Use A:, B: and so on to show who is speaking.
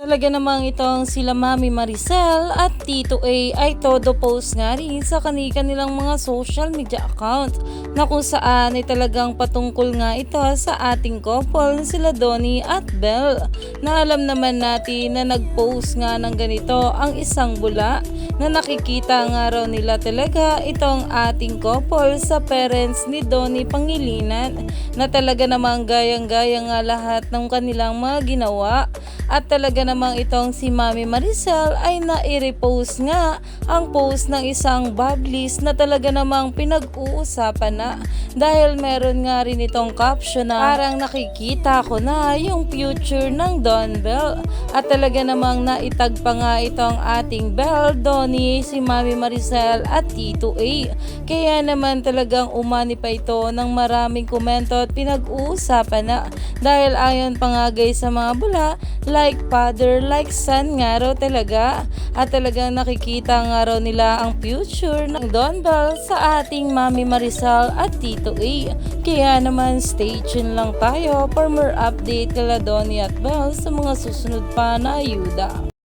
A: Talaga namang itong sila Mami Maricel at Tito A ay todo post nga rin sa kanika nilang mga social media account na kung saan ay talagang patungkol nga ito sa ating couple sila Donnie at Belle. Na alam naman natin na nag-post nga ng ganito ang isang bula na nakikita nga raw nila talaga itong ating couple sa parents ni Donnie Pangilinan. Na talaga namang gayang-gaya nga lahat ng kanilang mga ginawa at talaga namang itong si Mami Maricel ay nai-repost nga ang post ng isang bablis na talaga namang pinag-uusapan na. Dahil meron nga rin itong caption na parang nakikita ko na yung future ng Don Bell. At talaga namang naitag pa nga itong ating Bell, Donnie, si Mami Maricel at Tito A. Kaya naman talagang umani pa ito ng maraming komento at pinag-uusapan na. Dahil ayon pa nga guys sa mga bula, like father, like son nga raw talaga. At talagang nakikita nga raw nila ang future ng Don Bell sa ating Mami Marisol at Tito A. Kaya naman stay tuned lang tayo for more update kala Donnie at Bell sa mga susunod pa na ayuda.